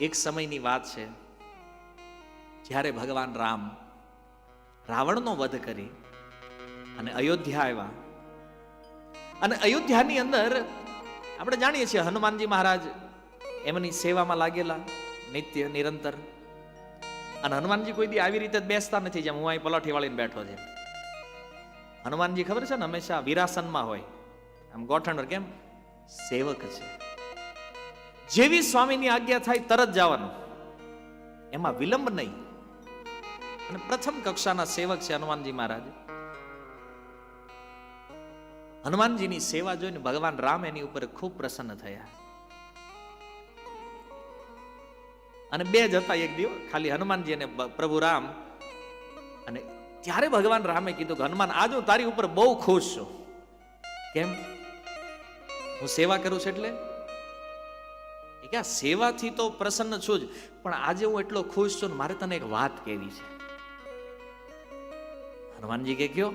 એક સમયની વાત છે, જ્યારે ભગવાન રામ રાવણનો વધ કરી અને અયોધ્યા આવ્યા. અને અયોધ્યાની અંદર આપણે જાણીએ છીએ હનુમાનજી મહારાજ એમની સેવામાં લાગેલા નિત્ય, નિરંતર. અને હનુમાનજી કોઈ દી આવી રીતે બેસતા નથી જેમ હું અહીં પલાઠી વાળીને બેઠો છે. હનુમાનજી ખબર છે ને હંમેશા વિરાસનમાં હોય. આમ ગોઠણ કેમ? સેવક છે. જેવી સ્વામીની આજ્ઞા થાય તરત જવાનું. એમાં વિલંબ નહીં. અને પ્રથમ કક્ષાના સેવક છે હનુમાનજી મહારાજ. હનુમાનજીની સેવા જોઈને ભગવાન રામ એની ઉપર ખૂબ પ્રસન્ન થયા. અને બે જ હતા એક દિવસ, ખાલી હનુમાનજી અને પ્રભુ રામ. અને ત્યારે ભગવાન રામે કીધું કે, હનુમાન, આજ હું તારી ઉપર બહુ ખુશ છું. કેમ? હું સેવા કરું છું એટલે? કે આ સેવાથી તો પ્રસન્ન છું જ, પણ આજે હું એટલો ખુશ છું મારે તને એક વાત કહેવી છે. હનુમાનજી કે કયો?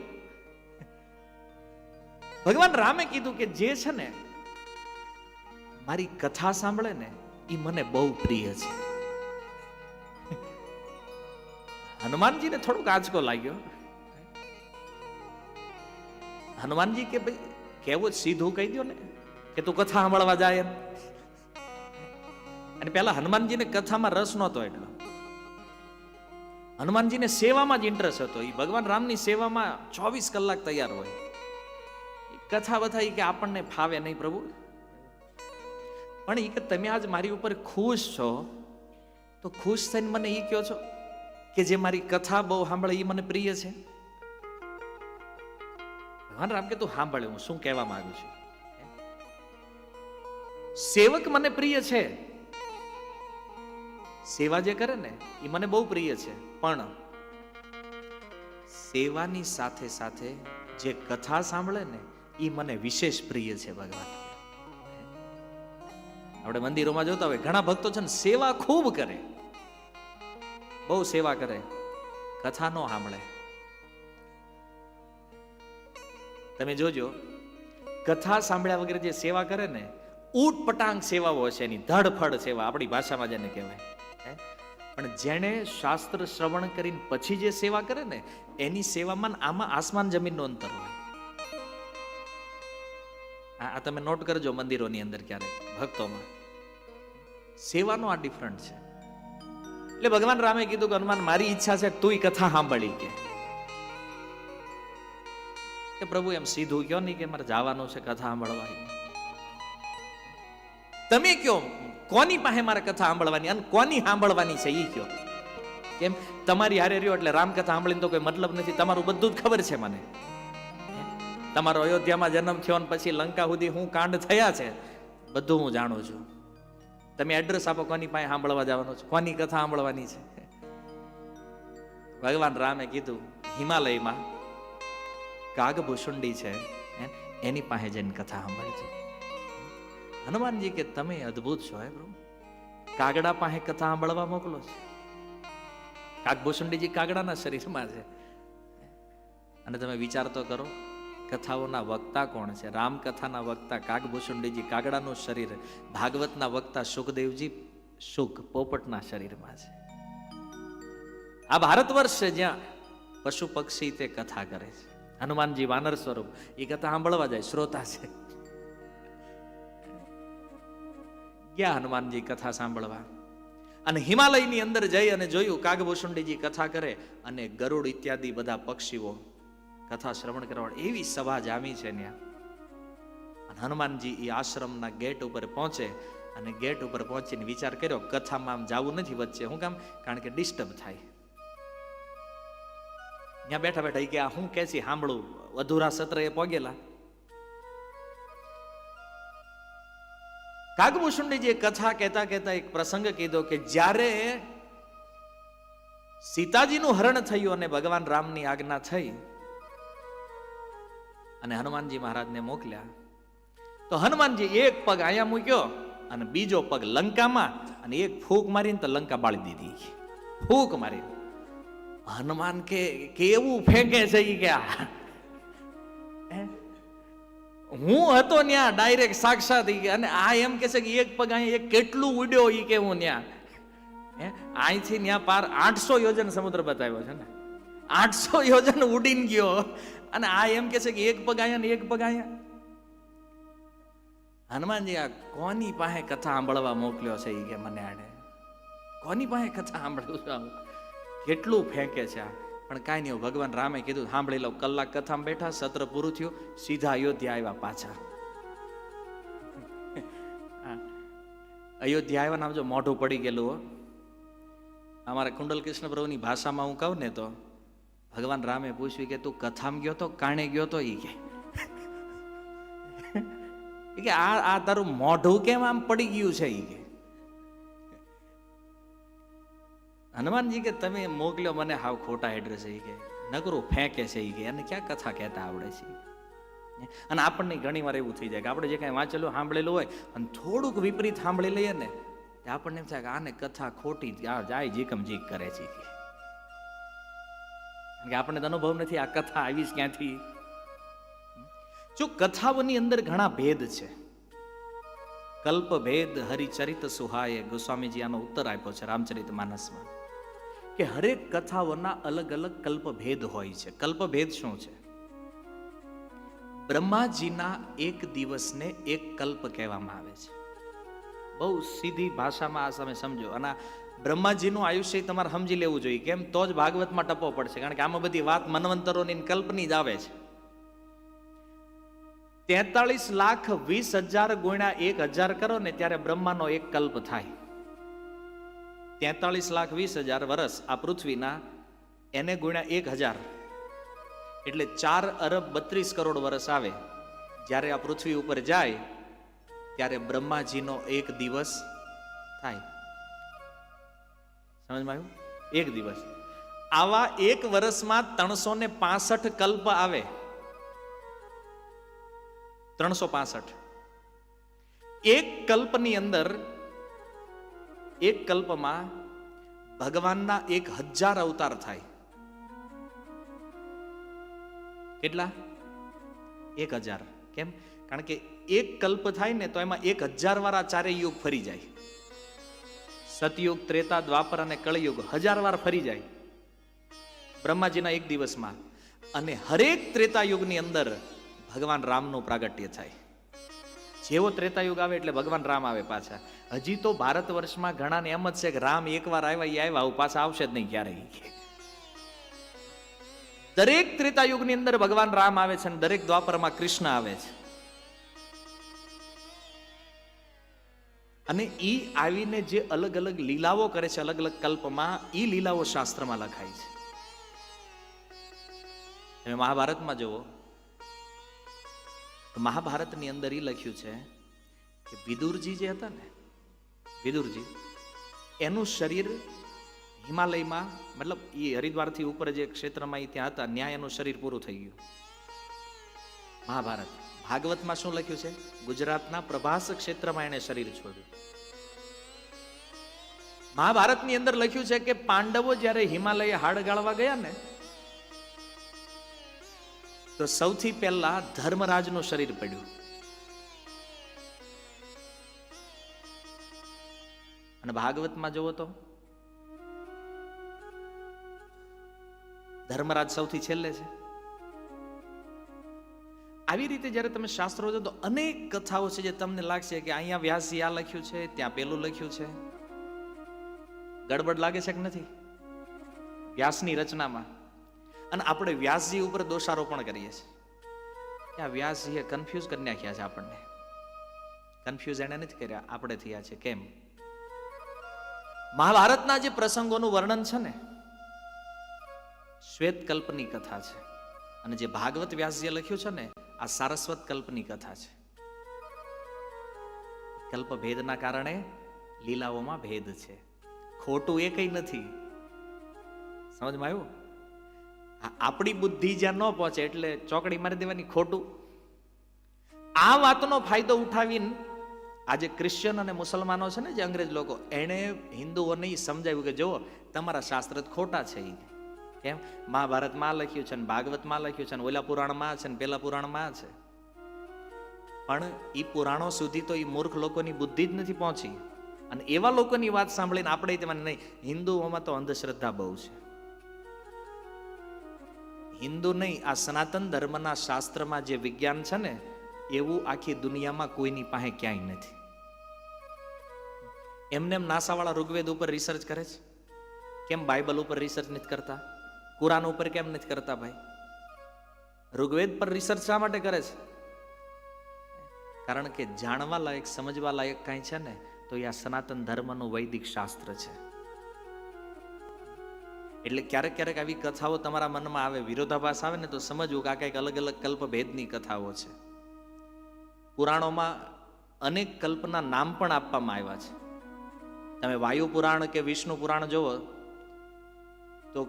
ભગવાન રામે કીધું કે જે છે ને, મારી કથા સાંભળે ને એ મને બહુ પ્રિય છે. હનુમાનજીને થોડુંક આંચકો લાગ્યો. હનુમાનજી કે ભાઈ, કેવું સીધું કહી દો ને, કે તું કથા સાંભળવા જાય એમ. અને પેલા હનુમાનજીને કથામાં રસ નહોતો એટલો હનુમાનજીને સેવામાં જ ઇન્ટરેસ્ટ હતો. એ ભગવાન રામની સેવામાં ચોવીસ કલાક તૈયાર હોય. કથા ઈ કે આપણને ફાવે નહીં પ્રભુ. પણ એ કે તમે આજ મારી ઉપર ખુશ છો, તો ખુશ થઈને મને એ કહો છો કે જે મારી કથા બહુ સાંભળે એ મને પ્રિય છે. ભગવાન રામ કે તું સાંભળે, હું શું કહેવા માંગુ છું? સેવક મને પ્રિય છે. સેવા જે કરે ને, એ મને બહુ પ્રિય છે. પણ સેવાની સાથે સાથે જે કથા સાંભળે ને, એ મને વિશેષ પ્રિય છે ભગવાન. આપણે મંદિરોમાં જોતા હોય, ઘણા ભક્તો છે ને, સેવા ખૂબ કરે. બહુ સેવા કરે. કથા નો સાંભળે. તમે જોજો, કથા સાંભળ્યા વગેરે જે સેવા કરે ને, ઊટ પટાંગ સેવાઓ છે એની, ધડફડ સેવા આપણી ભાષામાં જેને કહેવાય? પણ જેણે શાસ્ત્ર શ્રવણ કરીને પછી જે સેવા કરે ને, એની સેવામાં આમાં આસમાન જમીનનો અંતર હોય. આ તમે નોટ કરજો મંદિરોની અંદર ક્યારેક, ભક્તોમાં. સેવાનો આ ડિફરન્ટ છે. એટલે ભગવાન રામે કીધું કે, હનુમાન, મારી ઈચ્છા છે, તું કથા સાંભળી કે. કે પ્રભુ એમ સીધું કયો નહીં કે, મારે જવાનું છે કથા સાંભળવા. તમે કયો? કોની પાસે મારે કથા સાંભળવાની? અને કોની સાંભળવાની છે એ કયો? કેમ? તમારી હારે રહ્યો એટલે રામકથા સાંભળીને તો કોઈ મતલબ નથી. તમારું બધું જ ખબર છે મને. તમારો અયોધ્યામાં જન્મ થયો ને પછી લંકા સુધી હું કાંડ થયા છે. બધું હું જાણું છું. તમે એડ્રેસ આપો કોની પાસે સાંભળવા જવાનું છે? કોની કથા સાંભળવાની છે? ભગવાન રામે કીધું, હિમાલયમાં કાગભૂષુંડી છે એની પાસે જઈને કથા સાંભળજો. હનુમાનજી કે તમે અદ્ભુત છો, હે પ્રભુ. કાગડા પાસે કથા સાંભળવા મોકલો છે. કાગભૂષુંડીજી કાગડાના શરીરમાં છે. અને તમે વિચાર તો કરો, કથાઓના વક્તા કોણ છે? રામકથાના વક્તા કાગભૂષુંડીજી કાગડાનું શરીર, ભાગવતના વક્તા સુખદેવજી સુખ પોપટના શરીરમાં છે. આ ભારત વર્ષ છે જ્યાં પશુ પક્ષી તે કથા કરે છે. હનુમાનજી વાનર સ્વરૂપ, એ કથા સાંભળવા જાય, શ્રોતા છે. ગયા હનુમાનજી કથા સાંભળવા. અને હિમાલયની અંદર જઈ અને જોયું કાગભૂષુંડીજી કથા કરે અને ગરુડ ઇત્યાદિ બધા પક્ષીઓ કથા શ્રવણ કરવા એવી સભા જામી છે ત્યાં. અને હનુમાનજી એ આશ્રમના ગેટ ઉપર પહોંચે અને ગેટ ઉપર પહોંચીને વિચાર કર્યો, કથામાં આમ જવું નથી વચ્ચે, હું કામ? કારણ કે ડિસ્ટર્બ થાય. ત્યાં બેઠા બેઠા એ કે હું કે છે? સાંભળું અધૂરા સત્ર એ પોગેલા કાગભૂષુંડીજીએ કથા કહેતા કહેતા એક પ્રસંગ કીધો કે જ્યારે સીતાજીનું હરણ થયું અને ભગવાન રામની આજ્ઞા થઈ અને હનુમાનજી મહારાજને મોકલ્યા, તો હનુમાનજી એક પગ અહીંયા મૂક્યો અને બીજો પગ લંકામાં અને એક ફૂંક મારીને તો લંકા બાળી દીધી ફૂંક મારી હનુમાન કે, કેવું ફેંકે છે ઈ કે? હું હતો ત્યાં ડાયરેક્ટ સાક્ષાત અને આ એમ કે છે કે એક પગ અહીંયા એક કેટલું ઉડ્યો એ કે હું ત્યાં હે? અહીંથી ત્યાં પાર આઠસો યોજન સમુદ્ર બતાવ્યો છે ને. આઠસો યોજન ઉડીને ગયો. અને આ એમ કે છે કે એક પગ અહીંયા ને એક પગ અહીંયા. હનુમાનજી, આ કોની પાસે કથા સાંભળવા મોકલ્યો છે એ કે મને આડે? કોની પાસે કથા સાંભળ્યું છે કેટલું ફેંકે છે આ? પણ કાંઈ નહીં, ભગવાન રામે કીધું, સાંભળી લો, કલાક કથામાં બેઠા, સત્ર પૂરું થયું, સીધા અયોધ્યા આવ્યા પાછા. અયોધ્યા આવ્યા નામ જો મોઢું પડી ગયેલું હો. અમારા કુંડલ કૃષ્ણ પ્રભુની ભાષામાં હું કહું ને તો, ભગવાન રામે પૂછ્યું કે, તું કથામાં ગયો તો, કાણે ગયો તો? ઈ કે. કે, આ આ તારું મોઢું કેમ આમ પડી ગયું છે? ઈ કે. હનુમાનજી કે, તમે મોકલ્યો મને, હાવ ખોટા એડ્રેસ એ કે. નકરું ફેંકે છે એ કે, એને ક્યાં કથા કહેતા આવડે છે? અને આપણને ઘણી વાર એવું થઈ જાય કે આપણે જે કાંઈ વાંચેલું, સાંભળેલું હોય, અને થોડુંક વિપરીત સાંભળી લઈએ ને આપણને એમ થાય કે આને કથા ખોટી જાય જીકમ જીક કરે છે કે. આપણને તો અનુભવ નથી, આ કથા આવીશ ક્યાંથી? જો કથાઓની અંદર ઘણા ભેદ છે. કલ્પ ભેદ હરિચરિત સુહાય ગોસ્વામીજી આનો ઉત્તર આપ્યો છે રામચરિત માનસમાં. કે હરેક કથાઓના અલગ અલગ કલ્પભેદ હોય છે. કલ્પભેદ શું છે? બ્રહ્માજીના એક દિવસને એક કલ્પ કહેવામાં આવે છે. બહુ સીધી ભાષામાં આ તમે સમજો. અને બ્રહ્માજીનું આયુષ્ય તમારે સમજી લેવું જોઈએ. કેમ? તો જ ભાગવતમાં ટપો પડશે. કારણ કે આમાં બધી વાત મનવંતરોની કલ્પની જ આવે છે. તેતાળીસ લાખ વીસ હજાર ગુણ્યા એક હજાર કરો ને ત્યારે બ્રહ્માનો એક કલ્પ થાય. તેતાળીસ લાખ વીસ હજાર વર્ષ આ પૃથ્વીના એને ગુણ્યા એક હજાર. એટલે ચાર અરબ બત્રીસ કરોડ વર્ષ આવે. જ્યારે આ પૃથ્વી ઉપર જાય, ત્યારે બ્રહ્માજીનો એક દિવસ થાય. સમજમાં આવ્યું? એક દિવસ. આવા એક વર્ષમાં ત્રણસો ને પાસઠ કલ્પ આવે. ત્રણસો પાસઠ. એક કલ્પની અંદર એક કલ્પમાં ભગવાનના એક હજાર અવતાર થાય. કેટલા? એક હજાર. કેમ? કારણ કે એક કલ્પ થાય ને તો એમાં એક હજાર વાર આ ચારેય યુગ ફરી જાય. સતયુગ, ત્રેતા, દ્વાપર અને કળયુગ હજાર વાર ફરી જાય. બ્રહ્માજીના એક દિવસમાં. અને હરેક ત્રેતા યુગની અંદર ભગવાન રામનું પ્રાગટ્ય થાય. જેવો ત્રેતાયુગ આવે એટલે ભગવાન રામ આવે પાછા. હજી તો ભારત વર્ષમાં ઘણાને એમ જ છે કે રામ એકવાર આવ્યા એ આવ્યા, આવું પાછા આવશે જ નહીં ક્યારેય. દરેક ત્રેતાયુગની અંદર ભગવાન રામ આવે છે અને દરેક દ્વાપરમાં કૃષ્ણ આવે છે. અને એ આવીને જે અલગ અલગ લીલાઓ કરે છે, અલગ અલગ કલ્પમાં, ઈ લીલાઓ શાસ્ત્રમાં લખાય છે. તમે મહાભારતમાં જુઓ મહાભારતની અંદર એ લખ્યું છે કે વિદુરજી જે હતા ને, વિદુરજી, એનું શરીર હિમાલયમાં, મતલબ એ હરિદ્વારથી ઉપર જે ક્ષેત્રમાં એ ત્યાં હતા, ન્યાય એનું શરીર પૂરું થઈ ગયું. મહાભારત. ભાગવતમાં શું લખ્યું છે? ગુજરાતના પ્રભાસ ક્ષેત્રમાં એને શરીર છોડ્યું. મહાભારતની અંદર લખ્યું છે કે પાંડવો જ્યારે હિમાલય હાડ ગાળવા ગયા ને તો સૌથી પહેલા ધર્મરાજનું શરીર પડ્યું. અને ભાગવતમાં જુઓ તો, ધર્મરાજ સૌથી છેલ્લે છે. આવી રીતે જ્યારે તમે શાસ્ત્રો જો તો અનેક કથાઓ છે જે તમને લાગશે કે અહીંયા વ્યાસજી આ લખ્યું છે, ત્યાં પેલું લખ્યું છે. ગડબડ લાગે છે કે નથી? વ્યાસની રચનામાં. અને આપણે વ્યાસજી ઉપર દોષારોપણ કરીએ છીએ. કે આ વ્યાસજીએ કન્ફ્યુઝ કરી નાખ્યા છે આપણને. કન્ફ્યુઝ એને નથી કર્યા, આપણે થયા છે. કેમ? મહાભારતના જે પ્રસંગોનું વર્ણન છે ને શ્વેત કલ્પની કથા છે. અને જે ભાગવત વ્યાસજીએ લખ્યું છે ને, આ સારસ્વત કલ્પની કથા છે. કલ્પ ભેદના કારણે લીલાઓમાં ભેદ છે. ખોટું એ કઈ નથી. સમજમાં આવ્યું? આપણી બુદ્ધિ જ્યાં ન પહોંચે એટલે ચોકડી મારી દેવાની ખોટું. આ વાતનો ફાયદો ઉઠાવીને આજે ક્રિશ્ચન અને મુસલમાનો છે ને જે અંગ્રેજ લોકો, એણે હિન્દુઓને સમજાવ્યું કે જુઓ, તમારા શાસ્ત્ર ખોટા છે કેમ? મહાભારતમાં લખ્યું છે ને, ભાગવતમાં લખ્યું છે ને, ઓલા પુરાણમાં છે ને, પેલા પુરાણમાં છે. પણ એ પુરાણો સુધી તો એ મૂર્ખ લોકોની બુદ્ધિ જ નથી પહોંચી. અને એવા લોકોની વાત સાંભળીને આપણે તેમાં નહીં, હિન્દુઓમાં તો અંધશ્રદ્ધા બહુ છે. હિન્દુ નહીં, આ સનાતન ધર્મના શાસ્ત્રમાં જે વિજ્ઞાન છે ને, એવું આખી દુનિયામાં કોઈની પાસે ક્યાંય નથી. એમને એમ નાસાવાળા ઋગ્વેદ ઉપર રિસર્ચ કરે છે? કેમ બાઇબલ ઉપર રિસર્ચ નથી કરતા? કુરાન ઉપર કેમ નથી કરતા ભાઈ? ઋગ્વેદ પર રિસર્ચ શા માટે કરે છે? કારણ કે જાણવા લાયક સમજવા લાયક કાંઈ છે ને, તો એ આ સનાતન ધર્મનું વૈદિક શાસ્ત્ર છે. એટલે ક્યારેક ક્યારેક આવી કથાઓ તમારા મનમાં આવે, વિરોધાભાસ આવે ને તો સમજવું કે આ કંઈક અલગ અલગ કલ્પભેદની કથાઓ છે. પુરાણોમાં અનેક કલ્પના નામ પણ આપવામાં આવ્યા છે. તમે વાયુ પુરાણ કે વિષ્ણુ પુરાણ જુઓ, તો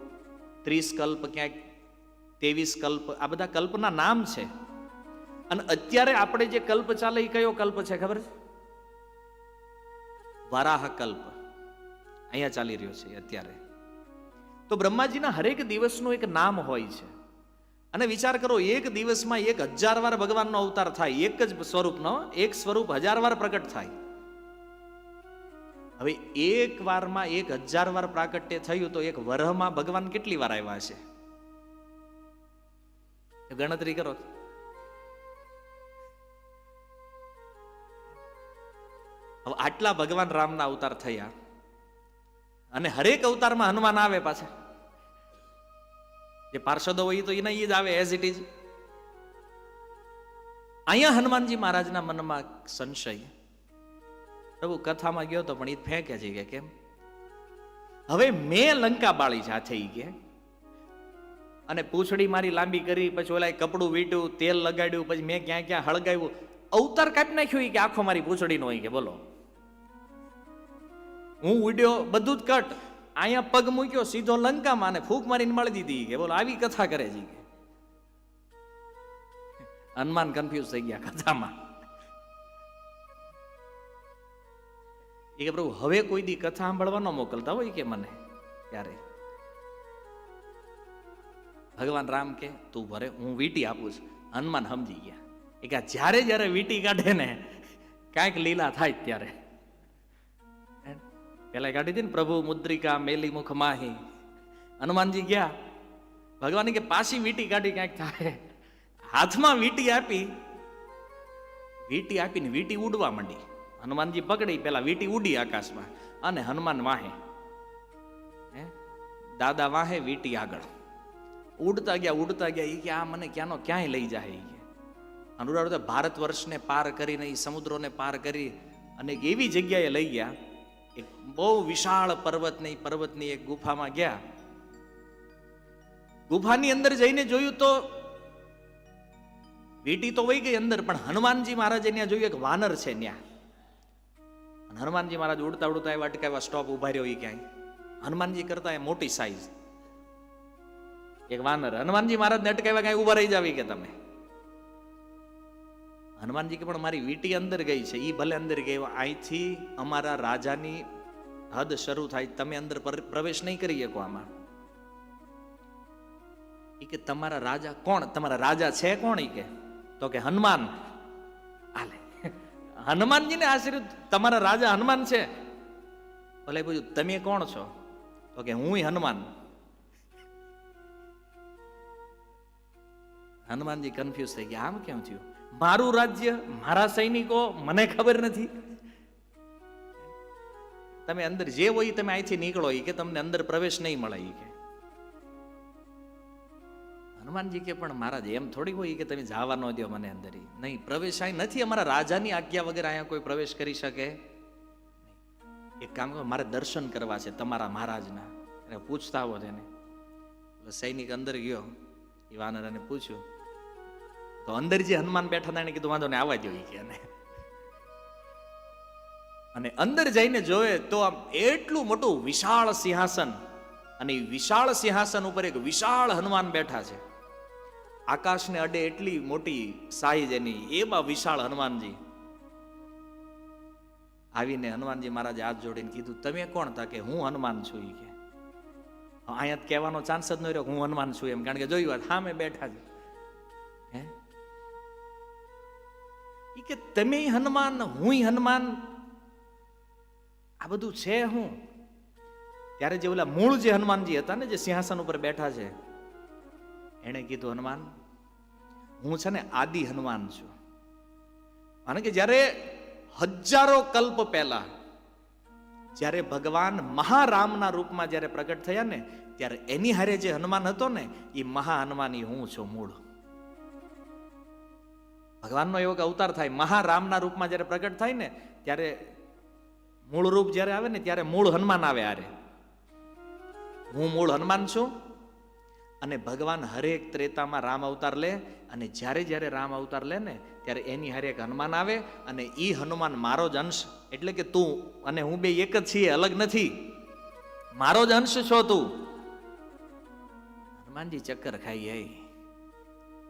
ત્રીસ કલ્પ ક્યાંક ત્રેવીસ કલ્પ, આ બધા કલ્પના નામ છે. અને અત્યારે આપણે જે કલ્પ ચાલે એ કયો કલ્પ છે ખબર છે? વરાહ કલ્પ. અહીંયા ચાલી રહ્યો છે અત્યારે. તો બ્રહ્માજીના હરેક દિવસનું એક નામ હોય છે. અને વિચાર કરો, એક દિવસમાં એક હજાર વાર ભગવાનનો અવતાર થાય, એક જ સ્વરૂપનો, એક સ્વરૂપ હજાર વાર પ્રકટ થાય. હવે એક વારમાં એક હજાર વાર પ્રાકટ્ય થયું તો એક વરહમાં ભગવાન કેટલી વાર આવ્યા છે? ગણતરી કરો. હવે આટલા ભગવાન રામના અવતાર થયા. અને હરેક અવતારમાં હનુમાન આવે પાછા. જે પાર્ષદો હોય તો એના એ જ આવે એઝ ઇટ ઇઝ અહીંયા હનુમાનજી મહારાજના મનમાં સંશય. પ્રભુ, કથામાં ગયો તો પણ એ ફેંકે છે કે કેમ? હવે મેં લંકા બાળી આ થઈ કે. અને પૂંછડી મારી લાંબી કરી, પછી ઓલા કપડું વીટ્યું, તેલ લગાડ્યું, પછી મેં ક્યાં ક્યાં હળગાવ્યું. અવતાર કાપી નાખ્યું કે આખો મારી પૂંછડીનો હોય કે, બોલો. હું ઉડ્યો, બધું જ કટ. અહીંયા પગ મૂક્યો, સીધો લંકામાં અને ફૂંક મારીને મળી દીધી કે. બોલો, આવી કથા કરે છે કે. હનુમાન કન્ફ્યુઝ થઈ ગયા કથામાં. એ કે, પ્રભુ, હવે કોઈ દી કથા સાંભળવા ન મોકલતા હોય કે મને. ત્યારે ભગવાન રામ કે, તું ભરે, હું વીટી આપું છું. હનુમાન સમજી ગયા. એ કે જ્યારે જ્યારે વીટી કાઢે ને, કાંઈક લીલા થાય ત્યારે. પેલા કાઢી ને, પ્રભુ મુદ્રિકા મેલી મુખ માહી. હનુમાનજી ગયા. ભગવાન કે, પાછી વીટી કાઢી ક્યાંક થાય. હાથમાં વીટી આપી. વીટી આપીને વીટી ઉડવા માંડી. હનુમાનજી પકડી, પેલા વીટી ઉડી આકાશમાં. અને હનુમાન વાહે. દાદા વાહે વીટી આગળ. ઉડતા ગયા ઉડતા ગયા. એ કે, આ મને ક્યાંનો ક્યાંય લઈ જાય? એ અનુરાધ ભારત વર્ષને પાર કરીને એ સમુદ્રોને પાર કરી અને એવી જગ્યાએ લઈ ગયા. એક બહુ વિશાળ પર્વતની પર્વતની એક ગુફામાં ગયા. ગુફાની અંદર જઈને જોયું તો વીટી તો વહી ગઈ અંદર, પણ હનુમાનજી મહારાજે ત્યાં જોયું એક વાનર છે ત્યાં. હનુમાનજી મહારાજ ઉડતા ઉડતા એવા અટકાવ્યા, સ્ટોપ ઊભા રહ્યો એ ક્યાંય. હનુમાનજી કરતા એ મોટી સાઈઝ એક વાનર, હનુમાનજી મહારાજને અટકાવ્યા, ક્યાંય ઊભા રહી જાવી કે તમે. હનુમાનજી કે પણ મારી વીટી અંદર ગઈ છે એ ભલે અંદર ગઈ અહીંથી અમારા રાજાની હદ શરૂ થાય, તમે અંદર પ્રવેશ નહીં કરી શકો આમાં. એ કે તમારા રાજા કોણ? તમારા રાજા છે કોણ એ કે? તો કે હનુમાન. આલે. હનુમાનજીને આશીર્વાદ, તમારા રાજા હનુમાન છે. ભલે પૂછ્યું, તમે કોણ છો? તો કે, હું હનુમાન. હનુમાનજી કન્ફ્યુઝ થઈ ગયા. આમ કેમ થયું? મારું રાજ્ય, મારા સૈનિકો, મને ખબર નથી. તમે અંદર જે હોય તમે અહીંથી નીકળો એ કે તમને અંદર પ્રવેશ નહીં મળે એ કે. હનુમાનજી કે પણ મહારાજ, એમ થોડી હોય કે તમે જવા ન દો મને અંદર. નહીં, પ્રવેશ અહીં નથી, અમારા રાજાની આજ્ઞા વગર અહીંયા કોઈ પ્રવેશ કરી શકે. એક કામ કરો, મારે દર્શન કરવા છે તમારા મહારાજના. એને પૂછતા આવો તેને. સૈનિક અંદર ગયો એ વાનરાને પૂછ્યું તો અંદર જે હનુમાન બેઠા હતા એને કીધું, વાંધો ને આવવા જોઈએ કે એને. અને અંદર જઈને જોવે તો આમ એટલું મોટું વિશાળ સિંહાસન અને વિશાળ સિંહાસન ઉપર એક વિશાળ હનુમાન બેઠા છે. આકાશને અડે એટલી મોટી સાઈઝ એની, એમાં વિશાળ હનુમાનજી. આવીને હનુમાનજી મહારાજે હાથ જોડીને કીધું, તમે કોણ તા? કે, હું હનુમાન છું કે. અહીંયા કહેવાનો ચાન્સ જ ન રહ્યો હું હનુમાન છું એમ, કારણ કે જોયું હા, મેં બેઠા છે કે તમે હનુમાન હું હનુમાન, આ બધું છે હું. ત્યારે જે ઓલા મૂળ જે હનુમાનજી હતા ને જે સિંહાસન ઉપર બેઠા છે, એણે કીધું, હનુમાન, હું છે ને આદિ હનુમાન છું. અને કે જ્યારે હજારો કલ્પ પહેલા, જ્યારે ભગવાન મહારામના રૂપમાં જ્યારે પ્રગટ થયા ને, ત્યારે એની હારે જે હનુમાન હતો ને એ મહા હનુમાન હું છું મૂળ. ભગવાનનો એવો કે અવતાર થાય, મહારામના રૂપમાં જ્યારે પ્રગટ થાય ને, ત્યારે મૂળ રૂપ જ્યારે આવે ને, ત્યારે મૂળ હનુમાન આવે આરે હું મૂળ હનુમાન છું અને ભગવાન હરેક ત્રેતામાં રામ અવતાર લે અને જ્યારે જ્યારે રામ અવતાર લે ને, ત્યારે એની હરેક હનુમાન આવે અને એ હનુમાન મારો જ અંશ. એટલે કે તું અને હું બે એક જ છીએ, અલગ નથી. મારો જ અંશ છો તું. હનુમાનજી ચક્કર ખાઈ આઈ.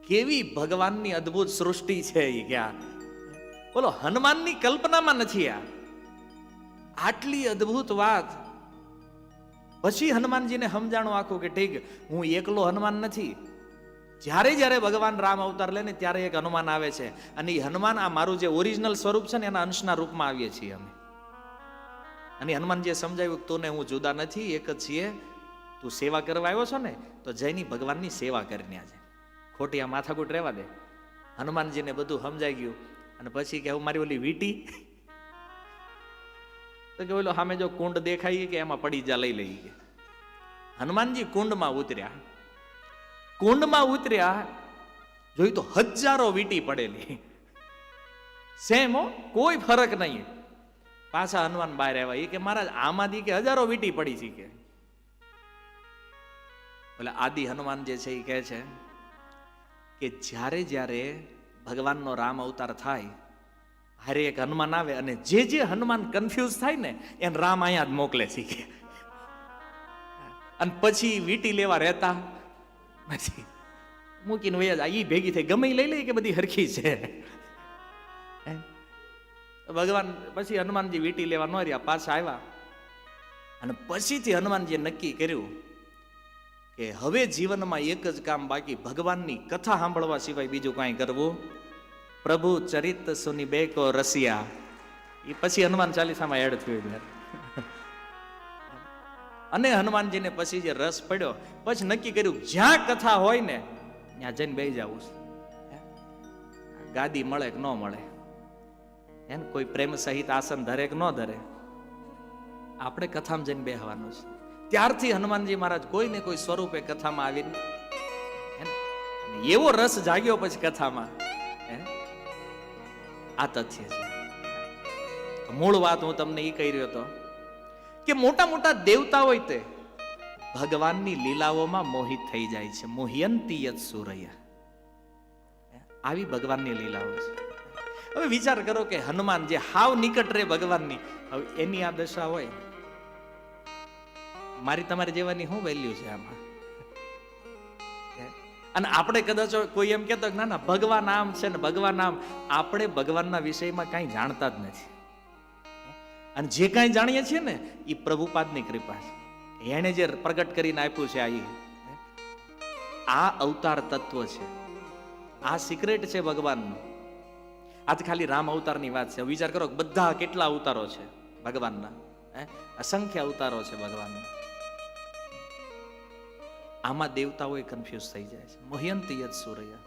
કેવી ભગવાનની અદ્ભુત સૃષ્ટિ છે એ ક્યાં? બોલો, હનુમાનની કલ્પનામાં નથી આ. આટલી અદ્ભુત વાત. પછી હનુમાનજીને સમજાણું આખું કે ઠીક, હું એકલો હનુમાન નથી. જ્યારે જ્યારે ભગવાન રામ અવતાર લે ને ત્યારે એક હનુમાન આવે છે. અને એ હનુમાન આ મારું જે ઓરિજિનલ સ્વરૂપ છે ને એના અંશના રૂપમાં આવીએ છીએ અમે. અને હનુમાનજીએ સમજાવ્યું ને હું જુદા નથી, એક જ છીએ. તું સેવા કરવા આવ્યો છો ને, તો જયની ભગવાનની સેવા કરીને આજે ખોટી આ માથાકૂટ રહેવા દે. હનુમાનજીને બધું સમજાઈ ગયું અને પછી કે હું મારી ઓલી વીટી? તો કે ઓલો સામે જો કુંડ દેખાય કે એમાં પડી જા લઈ લઈ હનુમાનજી કુંડમાં ઉતર્યા. કુંડમાં ઉતર્યા, જોયું તો હજારો વીટી પડેલી. સેમ કોઈ ફરક નહીં. પાછા હનુમાન બહાર આવ્યા. એ કે મહારાજ, આમાંથી કે હજારો વીટી પડી છે કે? એટલે આદિ હનુમાન જે છે એ કહે છે કે જ્યારે જ્યારે ભગવાનનો રામ અવતાર થાય, હારે એક હનુમાન આવે અને જે જે હનુમાન કન્ફ્યુઝ થાય ને, એને રામ અહીંયા જ મોકલે છે. અને પછી વીટી લેવા રહેતા. પછી મૂકીને વયા ઈ ભેગી થઈ. ગમે લઈ લે કે બધી હરખી છે? ભગવાન પછી હનુમાનજી વીટી લેવા ન રહ્યા, પાછા આવ્યા. અને પછીથી હનુમાનજીએ નક્કી કર્યું કે હવે જીવનમાં એક જ કામ બાકી, ભગવાનની કથા સાંભળવા સિવાય બીજું કાંઈ કરવું? પ્રભુ ચરિત સુની બે કો રસિયા. એ પછી હનુમાન ચાલીસામાં એડ થયું અને હનુમાનજીને પછી જે રસ પડ્યો, પછી નક્કી કર્યું, જ્યાં કથા હોય ને, ત્યાં જઈને બે જવું ગાદી મળે કે ન મળે? એમ કોઈ પ્રેમ સહિત આસન ધરે કે ન ધરે? આપણે કથામાં જઈને બેહવાનું છે. ત્યારથી હનુમાનજી મહારાજ કોઈને કોઈ સ્વરૂપે કથામાં આવીને એવો રસ જાગ્યો પછી કથામાં આ તથ્ય છે. મૂળ વાત હું તમને એ કહી રહ્યો હતો કે મોટા મોટા દેવતા હોય તે ભગવાનની લીલાઓમાં મોહિત થઈ જાય છે. મોહ્યંતી યત સુરૈયા. આવી ભગવાનની લીલાઓ છે. હવે વિચાર કરો કે હનુમાન જે હાવ નિકટ રે ભગવાનની, હવે એની આ દશા હોય. મારી તમારી જેવાની શું વેલ્યુ છે આમાં? અને આપણે કદાચ કોઈ એમ કહેતો ના ના, ભગવાન આમ છે ને ભગવાન આમ, આપણે ભગવાનના વિષયમાં કાંઈ જાણતા જ નથી. અને જે કાંઈ જાણીએ છીએ ને એ પ્રભુપાદની કૃપા છે. એણે જે પ્રગટ કરીને આપ્યું છે આ. આ અવતાર તત્વ છે. આ સિક્રેટ છે ભગવાનનું. આજ ખાલી રામ અવતારની વાત છે. વિચાર કરો બધા કેટલા અવતારો છે ભગવાનના? અસંખ્ય અવતારો છે ભગવાનના. આમાં દેવતાઓ કન્ફ્યુઝ થઈ જાય છે. મોહ્યંતી યત સૂર્ય.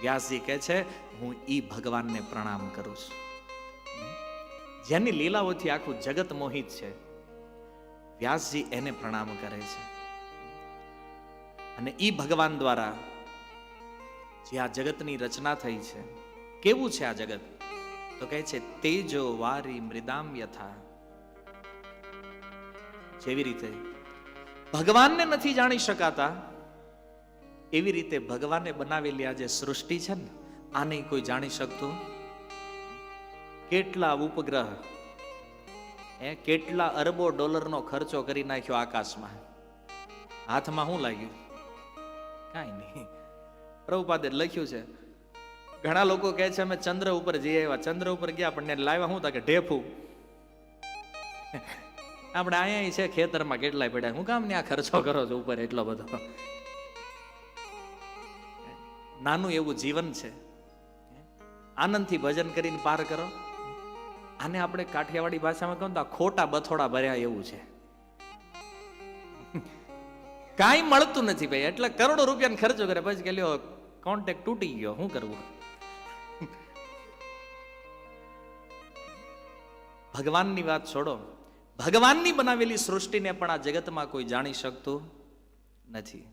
વ્યાસજી કહે છે, હું ઈ ભગવાનને પ્રણામ કરું છું. જેની લીલાઓથી આખું જગત મોહિત છે. વ્યાસજી એને પ્રણામ કરે છે. અને ઈ ભગવાન દ્વારા જે આ જગતની રચના થઈ છે, કેવું છે આ જગત? તો કહે છે તેજો વારી મૃદામ યથા. જેવી રીતે ભગવાનને નથી જાણી શકાતા. એવી રીતે ભગવાને બનાવેલી આ જે સૃષ્ટિ છે ને, આને કોઈ જાણી શકતું? કેટલા ઉપગ્રહ એ કેટલા અરબો ડોલરનો ખર્ચો કરી નાખ્યો આકાશમાં? હાથમાં શું લાગ્યું? કાંઈ નહીં. પ્રભુપાદે લખ્યું છે, ઘણા લોકો કહે છે, અમે ચંદ્ર ઉપર જઈ આવ્યા. ચંદ્ર ઉપર ગયા પણ લાવ્યા શું તા કે ઢેફું? આપણે અહીંયા છે, ખેતરમાં કેટલાય પડ્યા. હું કામ ને આ ખર્ચો કરો છો ઉપર એટલો બધો? નાનું એવું જીવન છે. આનંદથી ભજન કરીને પાર કરો. આને આપણે કાઠિયાવાડી ભાષામાં કહું તો ખોટા બથોડા ભર્યા એવું છે. કાંઈ મળતું નથી ભાઈ. એટલે કરોડો રૂપિયાનો ખર્ચો કરે પછી કે લ્યો કોન્ટેક્ટ તૂટી ગયો. શું કરવું? ભગવાનની વાત છોડો. ભગવાનની બનાવેલી સૃષ્ટિને પણ આ જગતમાં કોઈ જાણી શકતું નથી.